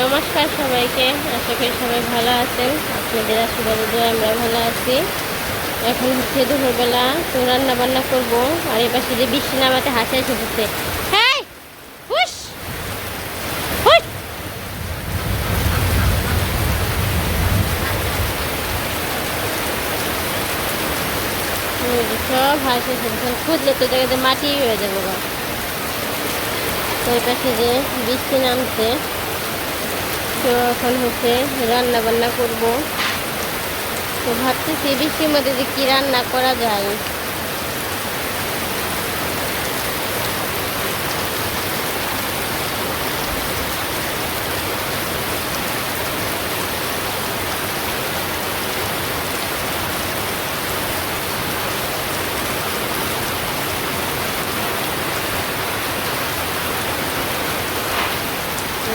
নমস্কার সবাইকে, আশা করি সবাই ভালো আছেন। আপনাদের আশীর্বাদে আমরা ভালো আছি। এখন হচ্ছে দুপুরবেলা, তো রান্না বান্না করব। আর এই পাশে যে বৃষ্টি নামাতে হাসি এসে সব হাঁস খুঁজলে তো জায়গাতে মাটি হয়ে যাবে তো এই পাশে যে বৃষ্টি নামছে। তো এখন হচ্ছে রান্না বান্না করব। তো ভাবতেছি বৃষ্টির মধ্যে যে কি রান্না করা যায়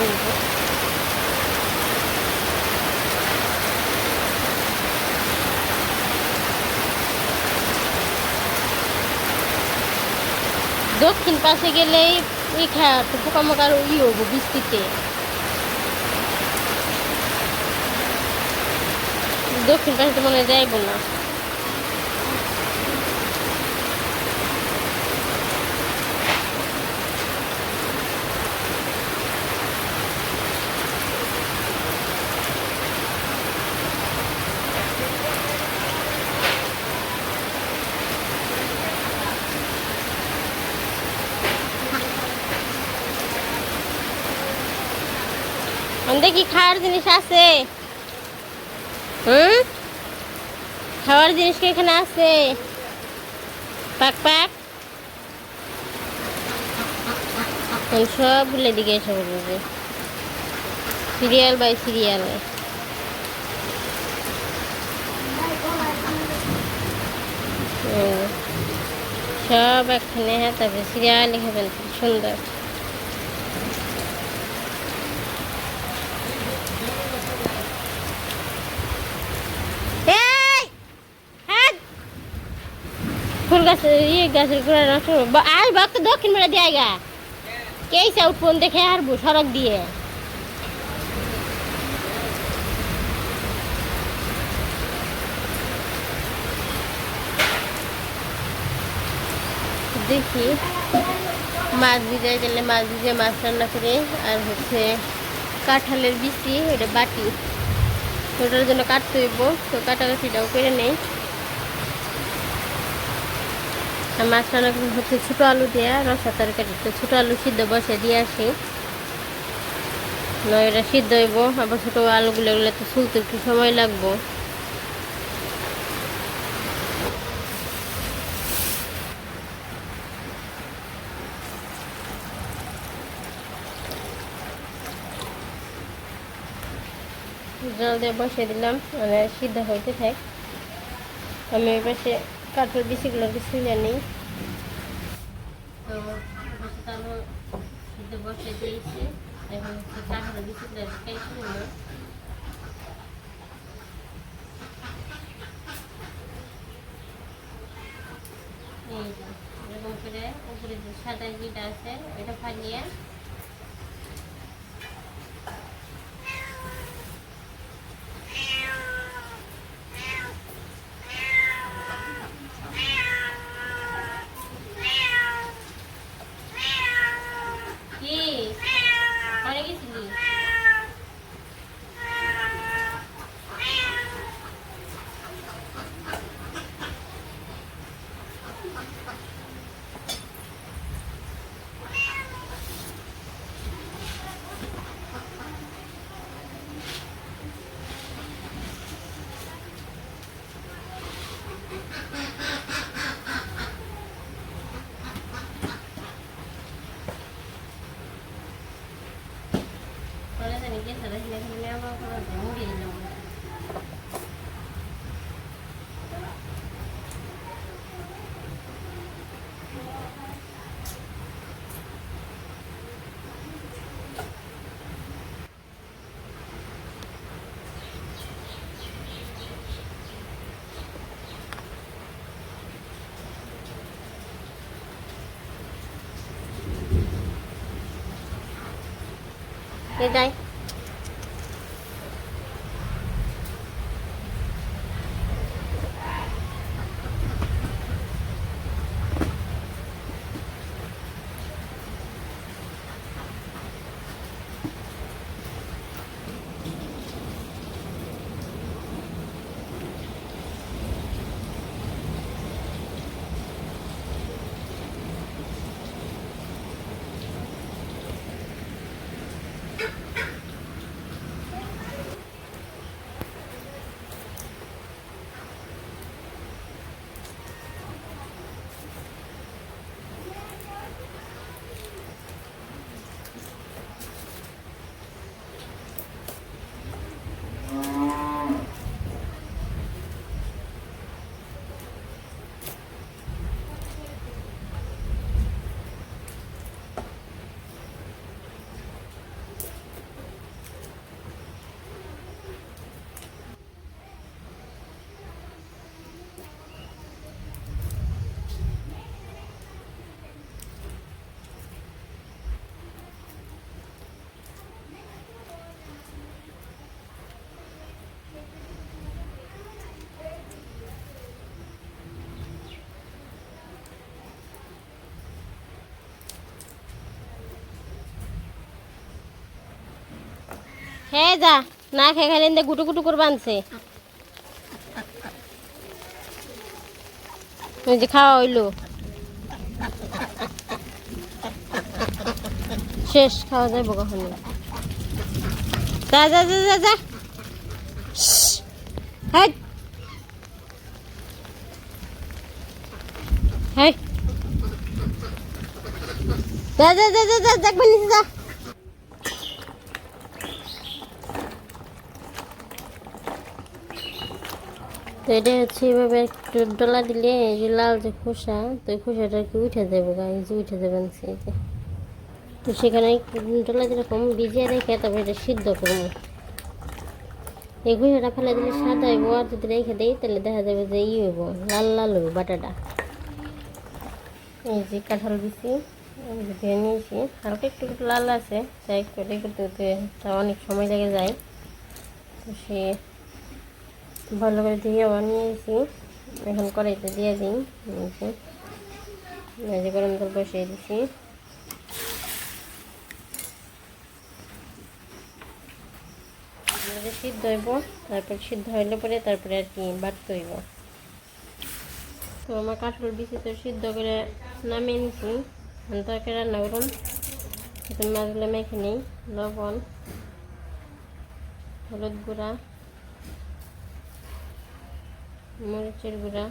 এই যে। পাশে গেলেই এই খায় তো পোকামাকার ই হব বৃষ্টিতে। দক্ষিণ পাশে মনে যাইব না। কি খাওয়ার জিনিস আছে। হুম? খাওয়ার জিনিস কি এখানে আছে? পাক পাক। এখন সবগুলো দিকে এসে পড়বে সিরিয়াল বাই সিরিয়াল। সব একখানে হ্যাঁ তারপরে সিরিয়াল ফেলছে। সুন্দর এই! হ্যাঁ! ফুল গাছ ইয়ে গাছের গোড়া নষ্ট আয় ভক্ত দক্ষিণ বেড়া দিয়ে আয়গা কে সাউট ফোন দেখে হারবো সড়ক দিয়ে। দেখি, মাছ ভিজে গেলে মাছ ভিজে মাছ রান্না করে, আর হচ্ছে কাঁঠালের বিচি ওটা বাটি। ওটার জন্য কাটতে হইব, তো কাটাকাটিটাও করে নেই। করে হচ্ছে ছোটো আলু দেওয়া রসা তরকারি। তো ছোটো আলু সিদ্ধ বসে দিয়ে আসি। নয় সিদ্ধ হইব, আবার ছোটো আলুগুলো এগুলো তো শুলতে একটু সময় লাগবো। জল দিয়ে বসিয়ে দিলাম মানে সিদ্ধ হইতে থাক। আমি ওই পাশে কাঠের বিচিগুলো বিছিয়ে নিই। তো সিদ্ধ বসিয়ে দিয়েছি। এখন হচ্ছে কাঠের বিচিগুলো কেটে যে, এরকম করে উপরে যে সাদা জিটা আছে এটা ফালিয়ে কি ঘরে গেছিলি ঘরে জানি গেছে দেখি দেখি নেওয়া করে মুড়ি দিলাম কে যায় হ্যাঁ যা, না খেয়ে খালি গুটু গুটু করে বানছে। খাওয়া হইল। শেষ, খাওয়া যাব কখন। যা যা যা যা যা। হাই হাই যা যা যা যা দেখবেন যা। তো এটা হচ্ছে এভাবে একটু ডলা দিলে এই যে লাল যে খোসা, তো এই খোসাটা আর কি উঠে যাবে গা? এই যে উঠে যাবেন সেই যে। তো সেখানে ডলা যেরকম ভিজিয়ে রেখে তারপরে এটা সিদ্ধ করব। এই খোসাটা ফেলে দিলে সাদা হইব, আর যদি রেখে দিই তাহলে দেখা যাবে যে ই হইব, লাল লাল হইব বাটাটা। এই যে কাঁঠাল এই ধুয়ে নিয়েছি। হালকা একটু লাল আছে তাই একটু করতে করতে অনেক সময় লেগে যায়। তো সে ভালো করে ধুয়ে আবার নিয়েছি এখন কড়াইতে দিয়ে দিই। এই গরম জল বসিয়ে দিছি। সিদ্ধ হইব, তারপর সিদ্ধ হইলে পরে তারপরে আর কি বাড়তে হইব। তো আমার কাঁঠাল বিচি তো সিদ্ধ করে নামিয়ে নিছি। তরকারি রান্না করুন মাছগুলো মেখে নিই। লবণ, হলুদ গুঁড়া। মরিচের গুঁড়া।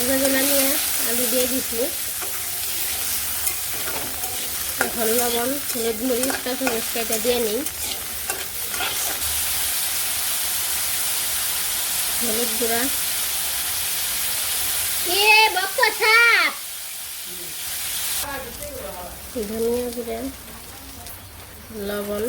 মাছ ভাজা নামিয়ে আলু দিয়ে দিছি। এখন লবণ হলুদ মরিচ কাঁচামরিচ কেটে দিয়ে নিই। হলুদ গুঁড়া। ধনিয়া গুঁড়া লবণ।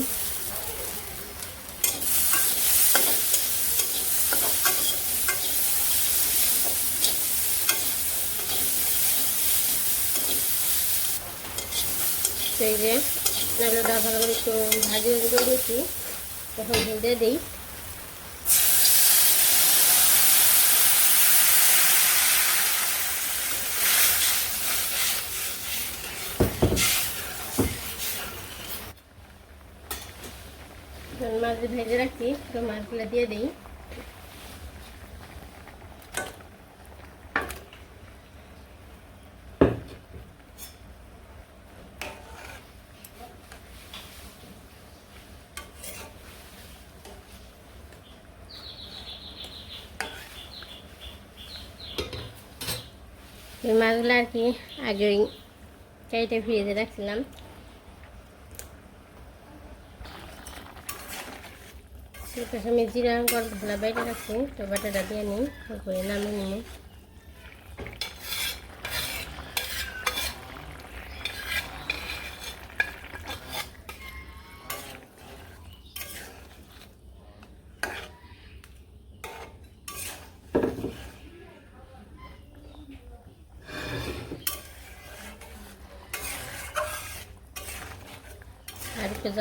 সেই যে আলুটা ভালো করে একটু ভাজি ভাজি করে দিয়েছি তখন দিয়ে দিই। মাছ ভেজে রাখছি, তো মাছগুলো দিয়ে দিই। এই মাছগুলো আর কি আগে ওই চাইটা ফ্রিজে রাখছিলাম। তারপর আমি জিরা গরমগুলো বাইরে রাখছি, তো বাটাটা দিয়ে নিই ঘুরে নামিয়ে নিই।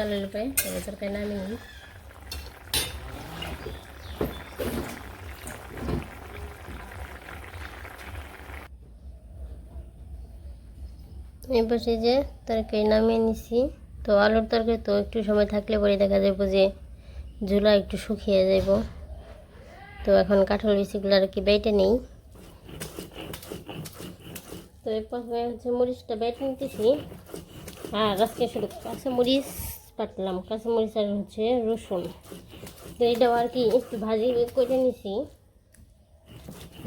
জল তবে তরকারি নামিয়ে নিই এই পাশে যে তরকারি নামিয়ে নিছি, তো আলুর তরকারি তো একটু সময় থাকলে পরে দেখা যাব যে ঝুলা একটু শুকিয়ে যাব তো এখন কাঁঠাল বিচিগুলো আর কি বেটে নেই। তো প্রথমে হচ্ছে মরিচটা বেটে নিতেছি। আর আজকে শুধু কাঁচা মরিচ পাতলাম কাঁচা মরিচ আর হচ্ছে রসুন। তো এটাও আর কি একটু ভাজি করে নিছি।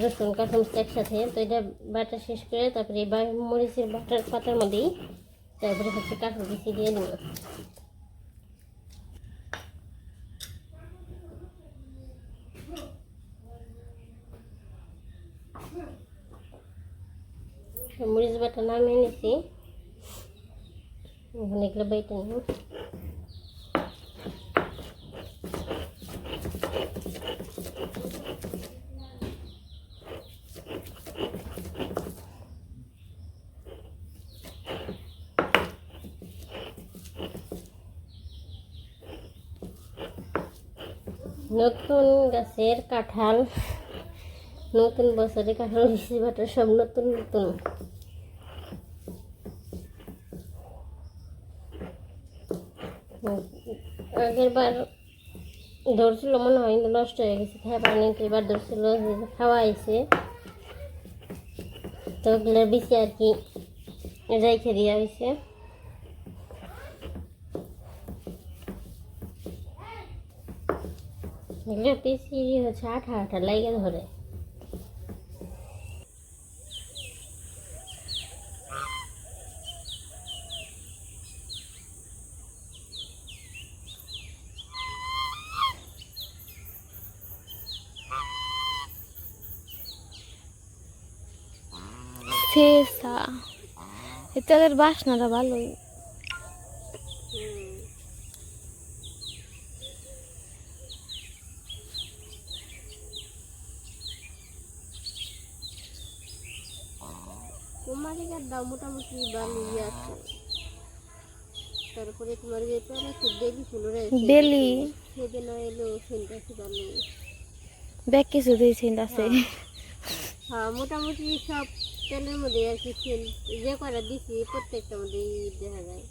রসুন কাঁচা মরিচ একসাথে। তো এটা বাটা শেষ করে তারপরে এই মরিচের বাটার পাতার মধ্যেই তারপরে হচ্ছে কাঁকড় বেশি দিয়ে দিব। মরিচ বাটা নামিয়ে নিছি। এখন এগুলো বেটে নিব। নতুন গাছের কাঁঠাল নতুন বছরে কাঁঠাল বিচি বাটা সব নতুন নতুন। আগের বার ধরছিল, মনে হয় কিন্তু নষ্ট হয়ে গেছে। খাই পানি এবার ধরছিল খাওয়া আইসে তো ওগুলোর বেশি আর কি রেখে দেওয়া হয়েছে। এগুলো বেশি হচ্ছে আঠা আঠা লাগে ধরে। এই তেলের বাসনাটা ভালোই। কুমারিকার দাম মোটামুটি ভালোই আছে। তারপরে তোমার যে বেলি বেলি। সেদিন এলো সেনটা খুব ভালো ব্যাগ কিছু দিয়েছি আছে। হ্যাঁ মোটামুটি সব তেলের মধ্যে আর কি সেল যে কটা দিছি, প্রত্যেকটা মধ্যে দেখা যায়।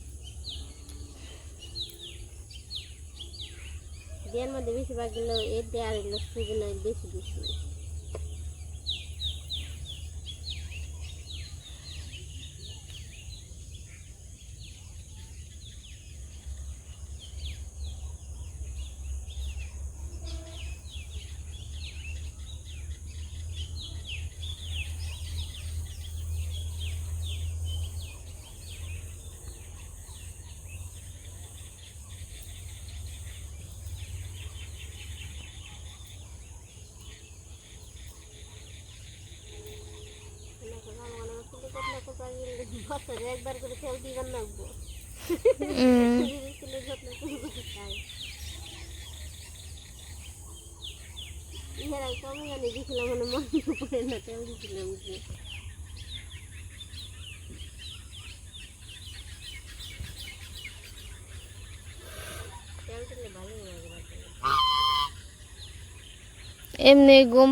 দেওয়ার মধ্যে বেশিরভাগ গেলো এর দেওয়ার বেশি বেশি বছরে একবার করে তেল দিবার লাগবো উম, জিনিসগুলো যত্ন করে করে খাই। ইহার আগে কবে জানি দিছিলাম মানে মনে পড়ে না তেল। এমনি ঘুম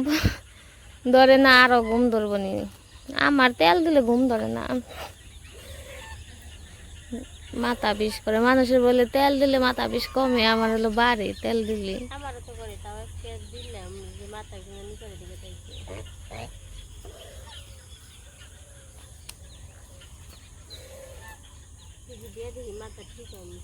ধরে না আরও ঘুম ধরবো নি আমার তেল দিলে ঘুম ধরে না মাথা বিষ করে। মানুষের বলে, তেল দিলে মাথা বিষ কমে, আমার হলো বাড়ে, তেল দিলে। আমারও তো করে তাও যে মাথা করে দিবে দিয়ে দিলি, মাথা ঠিক আমি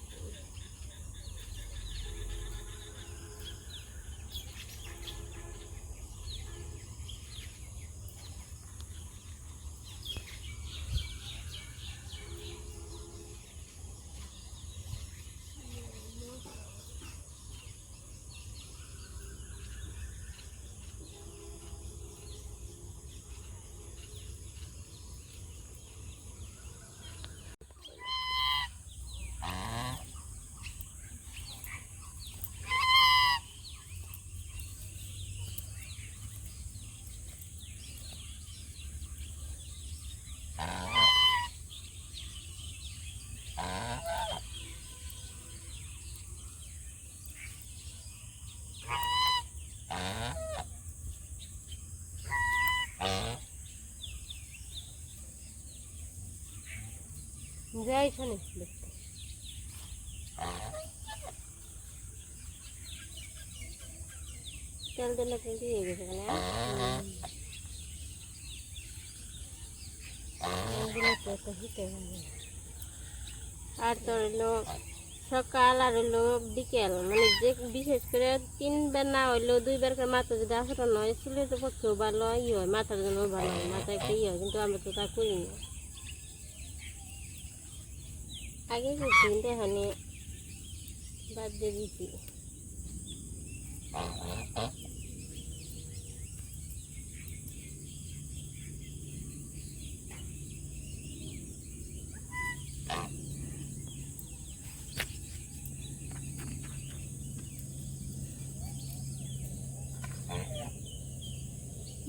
যাই দেখতে। তেল দিলে কিন্তু হয়ে গেছে আর তোর হলো সকাল আর হলো বিকেল মানে যে বিশেষ করে তিনবার না হইল দুইবার করে মাথা যদি আসটা নয় চুলের পক্ষেও ভালো, ই হয়, মাথার জন্য ভালো হয় মাথা ই হয়, কিন্তু আমরা তো তা করি না। আগে করছি কিন্তু এখানে বাদ দিয়ে দিচ্ছি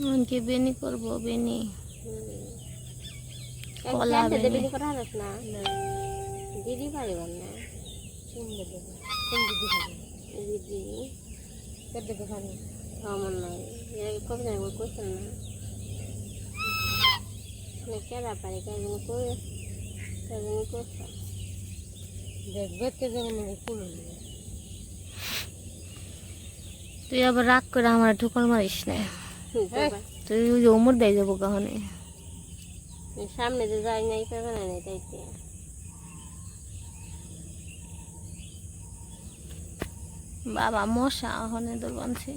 আজকে বেনি করব বেনি কলা কলা দেবে বেনে। দিদি পারিব না শুনবে দেবে কোন দিদি পারে দিদি পারে আমার নয় এর আগে কবে জানি কোশ্চেন না। না কেরা পারে কে যেন করে কে যেন করছে দেখবে কে যেন মানে কুলো তুই আবার রাগ করে আমার ঠুকর মারিস না। তুই ওই যে ওমর দেয় যাব কখনে সামনে যে যাই নাই পাবে না নাই বাবা মশা ওখানে তোর বানছে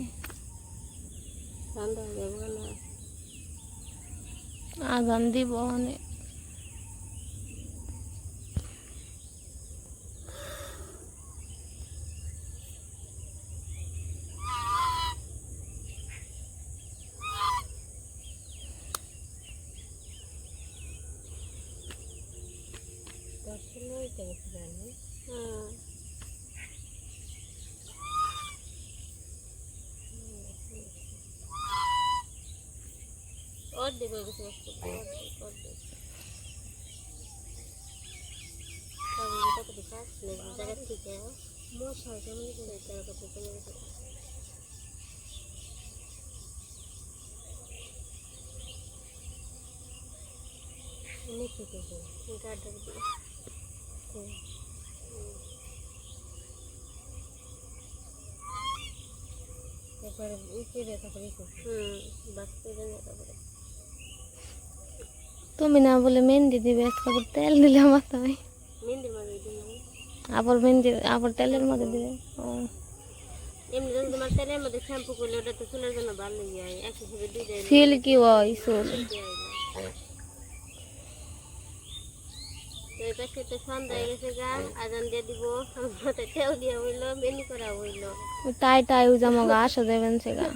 আগান দিব ওখানে দর্শন হইতে গেছে জানি হ্যাঁ অর্ধেক হয়ে গেছে অর্ধেক অর্ধেক অর্ধেক তবে এটা তো বিকাশ নেই জায়গা থেকে মশা কেমন জায়গা করতে চলে গেছে বাস করে তারপরে। তুমি না বলে মেহেন্দি দিবে আজকে আবার তেল দিলে মাথায় আবার মেহেন্দি আবার তেলের মধ্যে দিবে এমনি যদি তোমার তেলের মধ্যে শ্যাম্পু করলে ওটা তো চুলের জন্য ভালো যায় এক হিসেবে দুইটা সিল্কি ওই চুল? এই পাশে তো সন্ধ্যা হয়ে গেছে গা আজান দিয়ে দিব মাথায় তেল দিয়ে হইল করা হইল টাই টাই উজামগা আসা দেবেন সেগা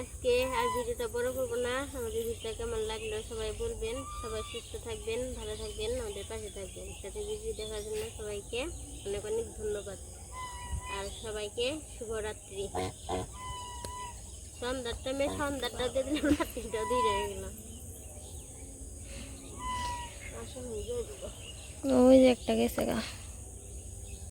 আজকে আর ভিডিওটা বড় করব না। আমাদের ভিডিওটা কেমন লাগল সবাই বলবেন, সবাই সুস্থ থাকবেন, ভালো থাকবেন, আমাদের পাশে থাকবেন। সাথে ভিডিও দেখার জন্য সবাইকে অনেক অনেক ধন্যবাদ। আর সবাইকে শুভরাত্রি। সন্ধ্যার টাইমে সন্ধ্যাটা দিয়ে দিলাম, রাত্রিটাও দিয়ে রয়ে গেল ওই যে একটা গেছে গা।